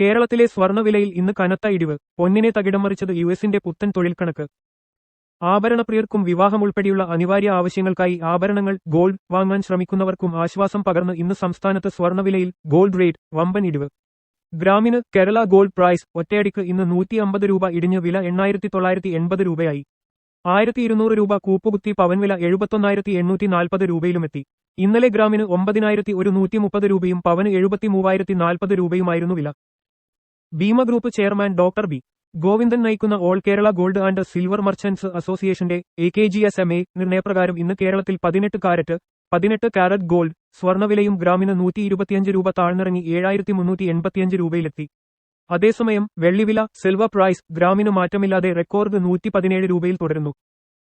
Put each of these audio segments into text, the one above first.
കേരളത്തിലെ സ്വർണവിലയിൽ ഇന്ന് കനത്ത ഇടിവ്. പൊന്നിനെ തകിടം മറിച്ചത് യു എസിന്റെ പുത്തൻ തൊഴിൽ കണക്ക് ആഭരണപ്രിയർക്കും വിവാഹം ഉൾപ്പെടെയുള്ള അനിവാര്യ ആവശ്യങ്ങൾക്കായി ആഭരണങ്ങൾ ഗോൾഡ് വാങ്ങാൻ ശ്രമിക്കുന്നവർക്കും ആശ്വാസം പകർന്ന് ഇന്ന് സംസ്ഥാനത്ത് സ്വർണവിലയിൽ ഗോൾഡ് റേറ്റ് വമ്പൻ ഇടിവ്. ഗ്രാമിന് കേരള ഗോൾഡ് പ്രൈസ് ഒറ്റയടിക്ക് ഇന്ന് നൂറ്റി അമ്പത് രൂപ ഇടിഞ്ഞ് വില എണ്ണായിരത്തി തൊള്ളായിരത്തി എൺപത് രൂപയായി. ആയിരത്തി ഇരുന്നൂറ് രൂപ കൂപ്പുകുത്തി പവൻവില എഴുപത്തൊന്നായിരത്തി എണ്ണൂറ്റി നാൽപ്പത് രൂപയിലുമെത്തി. ഇന്നലെ ഗ്രാമിന് ഒമ്പതിനായിരത്തി ഒരു നൂറ്റി മുപ്പത് രൂപയും പവന് എഴുപത്തി മൂവായിരത്തി നാൽപ്പത് രൂപയുമായിരുന്നു വില. Bhima group chairman doctor B. Govindan നയിക്കുന്ന All Kerala Gold and Silver Merchants അസോസിയേഷന്റെ A K G S M A നിർണയപ്രകാരം ഇന്ന് കേരളത്തിൽ പതിനെട്ട് കാരറ്റ് പതിനെട്ട് കാരറ്റ് ഗോൾഡ് സ്വർണവിലയും ഗ്രാമിന് നൂറ്റി ഇരുപത്തിയഞ്ച് രൂപ താഴ്ന്നിറങ്ങി ഏഴായിരത്തി മുന്നൂറ്റി എൺപത്തിയഞ്ച് രൂപയിലെത്തി. അതേസമയം വെള്ളിവില സിൽവർ പ്രൈസ് ഗ്രാമിന് മാറ്റമില്ലാതെ റെക്കോർഡ് നൂറ്റി പതിനേഴ് രൂപയിൽ തുടരുന്നു.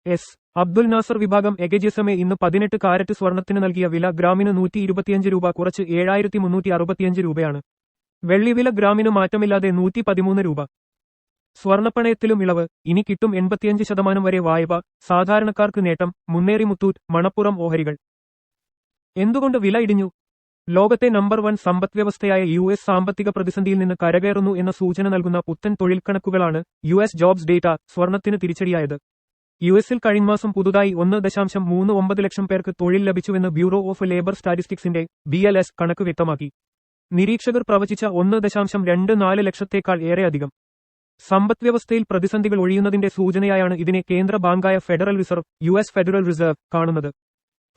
എസ്. അബ്ദുൽ നാസർ വിഭാഗം എഗജിസമെ ഇന്ന് പതിനെട്ട് കാരറ്റ് സ്വർണത്തിന് നൽകിയ വില ഗ്രാമിന് നൂറ്റി ഇരുപത്തിയഞ്ച് രൂപ കുറച്ച് ഏഴായിരത്തി മുന്നൂറ്റി അറുപത്തിയഞ്ച് രൂപയാണ്. വെള്ളിവില ഗ്രാമിന് മാറ്റമില്ലാതെ നൂറ്റി പതിമൂന്ന് രൂപ. സ്വർണപ്പണയത്തിലും ഇളവ് ഇനി കിട്ടും എൺപത്തിയഞ്ച് ശതമാനം വരെ വായ്പ സാധാരണക്കാർക്ക് നേട്ടം മുന്നേറി മുത്തൂറ്റ് മണപ്പുറം ഓഹരികൾ. എന്തുകൊണ്ട് വില ഇടിഞ്ഞു? ലോകത്തെ നമ്പർ വൺ സമ്പദ്വ്യവസ്ഥയായ യു എസ് സാമ്പത്തിക പ്രതിസന്ധിയിൽ നിന്ന് കരകയറുന്നു എന്ന സൂചന നൽകുന്ന പുത്തൻ തൊഴിൽ കണക്കുകളാണ് യു എസ് ജോബ്സ് ഡേറ്റ സ്വർണത്തിന് തിരിച്ചടിയായത്. യു എസിൽ കഴിഞ്ഞ മാസം പുതുതായി ഒന്ന് ദശാംശം മൂന്ന് ഒമ്പത് ലക്ഷം പേർക്ക് തൊഴിൽ ലഭിച്ചുവെന്ന് ബ്യൂറോ ഓഫ് ലേബർ സ്റ്റാറ്റിസ്റ്റിക്സിന്റെ ബി എൽ എസ് കണക്ക് വ്യക്തമാക്കി. നിരീക്ഷകർ പ്രവചിച്ച ഒന്ന് ദശാംശം രണ്ട് നാല് ലക്ഷത്തേക്കാൾ ഏറെയധികം സമ്പദ്വ്യവസ്ഥയിൽ പ്രതിസന്ധികൾ ഒഴിയുന്നതിന്റെ സൂചനയായാണ് ഇതിനെ കേന്ദ്ര ബാങ്കായ Federal Reserve U S Federal Reserve കാണുന്നത്.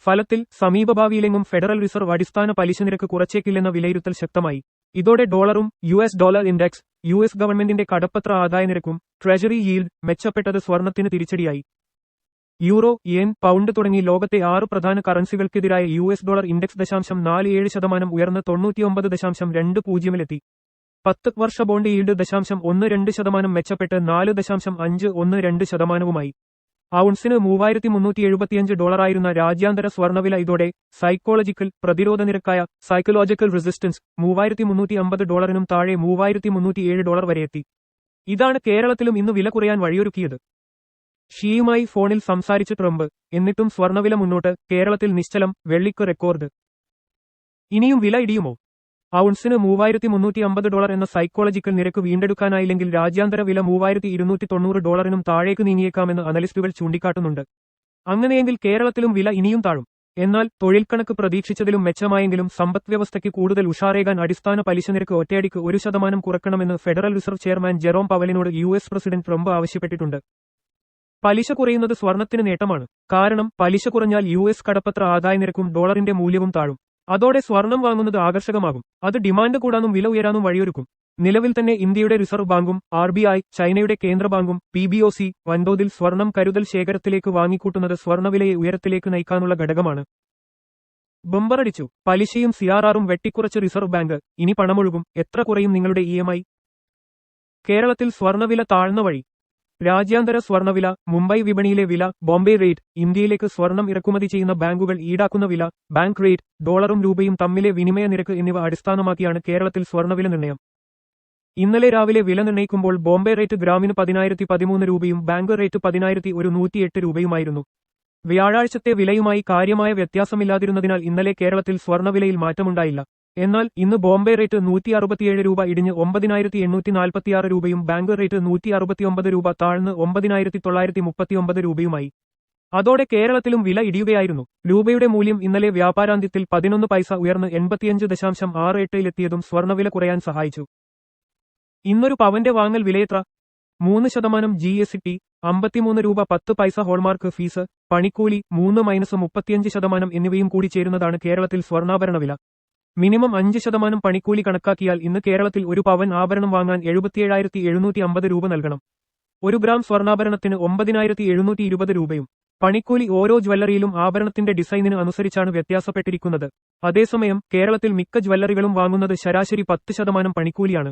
ഫലത്തിൽ സമീപഭാവിയിലെങ്ങും ഫെഡറൽ റിസർവ് അടിസ്ഥാന പലിശ നിരക്ക് കുറച്ചേക്കില്ലെന്ന വിലയിരുത്തൽ ശക്തമായി. ഇതോടെ ഡോളറും U S dollar index U S ഗവൺമെന്റിന്റെ കടപ്പത്ര ആദായ നിരക്കും ട്രഷറി യീൽഡ് മെച്ചപ്പെട്ടത് സ്വർണത്തിന് തിരിച്ചടിയായി. യൂറോ യെൻ പൗണ്ട് തുടങ്ങി ലോകത്തെ ആറ് പ്രധാന കറൻസികൾക്കെതിരായ യു എസ് ഡോളർ ഇൻഡെക്സ് ദശാംശം നാല് ഏഴ് ശതമാനം ഉയർന്ന് തൊണ്ണൂറ്റിയൊമ്പത് ദശാംശം രണ്ട് പൂജ്യമിലെത്തി. പത്ത് വർഷ ബോണ്ട് ഈൽഡ് ദശാംശം ഒന്ന് രണ്ട് ശതമാനം മെച്ചപ്പെട്ട് നാല് ദശാംശം അഞ്ച് ഒന്ന് രണ്ട് ശതമാനവുമായി. ഔൺസിന് മൂവായിരത്തി മുന്നൂറ്റി എഴുപത്തിയഞ്ച് ഡോളറായിരുന്ന രാജ്യാന്തര സ്വർണവില ഇതോടെ സൈക്കോളജിക്കൽ പ്രതിരോധ നിരക്കായ സൈക്കോളജിക്കൽ റെസിസ്റ്റൻസ് മൂവായിരത്തി മുന്നൂറ്റി അമ്പത് ഡോളറിനും താഴെ മൂവായിരത്തി മുന്നൂറ്റി ഏഴ് ഡോളർ എത്തി. ഇതാണ് കേരളത്തിലും ഇന്ന് വില കുറയാൻ വഴിയൊരുക്കിയത്. ഷിയുമായി ഫോണിൽ സംസാരിച്ച് ട്രംപ് എന്നിട്ടും സ്വർണവില മുന്നോട്ട് കേരളത്തിൽ നിശ്ചലം വെള്ളിക്ക് റെക്കോർഡ്. ഇനിയും വില ഇടിയുമോ? ഔൺസിന് മൂവായിരത്തി മുന്നൂറ്റി അമ്പത് ഡോളർ എന്ന സൈക്കോളജിക്കൽ നിരക്ക് വീണ്ടെടുക്കാനായില്ലെങ്കിൽ രാജ്യാന്തര വില മൂവായിരത്തി ഇരുന്നൂറ്റി തൊണ്ണൂറ് ഡോളറിനും താഴേക്ക് നീങ്ങിയേക്കാമെന്ന് അനലിസ്റ്റുകൾ ചൂണ്ടിക്കാട്ടുന്നുണ്ട്. അങ്ങനെയെങ്കിൽ കേരളത്തിലും വില ഇനിയും താഴും. എന്നാൽ തൊഴിൽ കണക്ക് പ്രതീക്ഷിച്ചതിലും മെച്ചമായെങ്കിലും സമ്പദ്വ്യവസ്ഥയ്ക്ക് കൂടുതൽ ഉഷാറേകാൻ അടിസ്ഥാന പലിശ നിരക്ക് ഒറ്റയടിക്ക് ഒരു ശതമാനം കുറക്കണമെന്ന് ഫെഡറൽ റിസർവ് ചെയർമാൻ ജെറോം പവലിനോട് യു പ്രസിഡന്റ് ട്രംപ് ആവശ്യപ്പെട്ടിട്ടുണ്ട്. പലിശ കുറയുന്നത് സ്വർണത്തിന് നേട്ടമാണ്. കാരണം പലിശ കുറഞ്ഞാൽ യു എസ് കടപ്പത്ര ആദായനിരക്കും ഡോളറിന്റെ മൂല്യവും താഴും. അതോടെ സ്വർണം വാങ്ങുന്നത് ആകർഷകമാകും. അത് ഡിമാൻഡ് കൂടാനും വില ഉയരാനും വഴിയൊരുക്കും. നിലവിൽ തന്നെ ഇന്ത്യയുടെ റിസർവ് ബാങ്കും ആർ ബി ഐ ചൈനയുടെ കേന്ദ്ര ബാങ്കും പി ബി ഒ സി വൻതോതിൽ സ്വർണം കരുതൽ ശേഖരത്തിലേക്ക് വാങ്ങിക്കൂട്ടുന്നത് സ്വർണവിലയെ ഉയരത്തിലേക്ക് നയിക്കാനുള്ള ഘടകമാണ്. ബമ്പറടിച്ചു പലിശയും സിആർആറും വെട്ടിക്കുറച്ച് റിസർവ് ബാങ്ക്. ഇനി പണമൊഴുകും. എത്ര കുറയും നിങ്ങളുടെ ഇ കേരളത്തിൽ സ്വർണവില താഴ്ന്ന വഴി. രാജ്യാന്തര സ്വർണവില മുംബൈ വിപണിയിലെ വില ബോംബെ റേറ്റ് ഇന്ത്യയിലേക്ക് സ്വർണം ഇറക്കുമതി ചെയ്യുന്ന ബാങ്കുകൾ ഈടാക്കുന്ന വില ബാങ്ക് റേറ്റ് ഡോളറും രൂപയും തമ്മിലെ വിനിമയ നിരക്ക് എന്നിവ അടിസ്ഥാനമാക്കിയാണ് കേരളത്തിൽ സ്വർണവില നിർണയം ഇന്നലെ രാവിലെ വില നിർണയിക്കുമ്പോൾ ബോംബെ റേറ്റ് ഗ്രാമിന് പതിനായിരത്തി പതിമൂന്ന് രൂപയും ബാങ്ക് റേറ്റ് പതിനായിരത്തി ഒരു നൂറ്റിയെട്ട് രൂപയുമായിരുന്നു. വ്യാഴാഴ്ചത്തെ വിലയുമായി കാര്യമായ വ്യത്യാസമില്ലാതിരുന്നതിനാൽ ഇന്നലെ കേരളത്തിൽ സ്വർണവിലയിൽ മാറ്റമുണ്ടായില്ല. എന്നാൽ ഇന്ന് ബോംബെ റേറ്റ് നൂറ്റി അറുപത്തിയേഴ് രൂപ ഇടിഞ്ഞ് ഒമ്പതിനായിരത്തി എണ്ണൂറ്റി നാൽപ്പത്തിയാറ് രൂപയും ബാങ്ക് റേറ്റ് നൂറ്റി അറുപത്തിയൊമ്പത് രൂപ താഴ്ന്ന് ഒമ്പതിനായിരത്തി തൊള്ളായിരത്തി മുപ്പത്തിയൊമ്പത് രൂപയുമായി. അതോടെ കേരളത്തിലും വില ഇടിയുകയായിരുന്നു. രൂപയുടെ മൂല്യം ഇന്നലെ വ്യാപാരാന്ത്യത്തിൽ പതിനൊന്ന് പൈസ ഉയർന്ന് എൺപത്തിയഞ്ച് ദശാംശം ആറ് എട്ടിലെത്തിയതും സ്വർണവില കുറയാൻ സഹായിച്ചു. ഇന്നൊരു പവന്റെ വാങ്ങൽ വിലയെത്ര? മൂന്ന് ശതമാനം ജി എസ് ടി അമ്പത്തിമൂന്ന് രൂപ പത്ത് പൈസ ഹോൾമാർക്ക് ഫീസ് പണിക്കൂലി മൂന്ന് മൈനസ് മുപ്പത്തിയഞ്ച് ശതമാനം എന്നിവയും കൂടി ചേരുന്നതാണ് കേരളത്തിൽ സ്വർണാഭരണ വില. മിനിമം അഞ്ച് ശതമാനം പണിക്കൂലി കണക്കാക്കിയാൽ ഇന്ന് കേരളത്തിൽ ഒരു പവൻ ആഭരണം വാങ്ങാൻ എഴുപത്തിയേഴായിരത്തി എഴുന്നൂറ്റി അമ്പത് രൂപ നൽകണം. ഒരു ഗ്രാം സ്വർണാഭരണത്തിന് ഒമ്പതിനായിരത്തി എഴുന്നൂറ്റി ഇരുപത് രൂപയും പണിക്കൂലി ഓരോ ജ്വല്ലറിയിലും ആഭരണത്തിന്റെ ഡിസൈനിന് അനുസരിച്ചാണ് വ്യത്യാസപ്പെട്ടിരിക്കുന്നത്. അതേസമയം കേരളത്തിൽ മിക്ക ജ്വല്ലറികളും വാങ്ങുന്നത് ശരാശരി പത്ത് ശതമാനം പണിക്കൂലിയാണ്.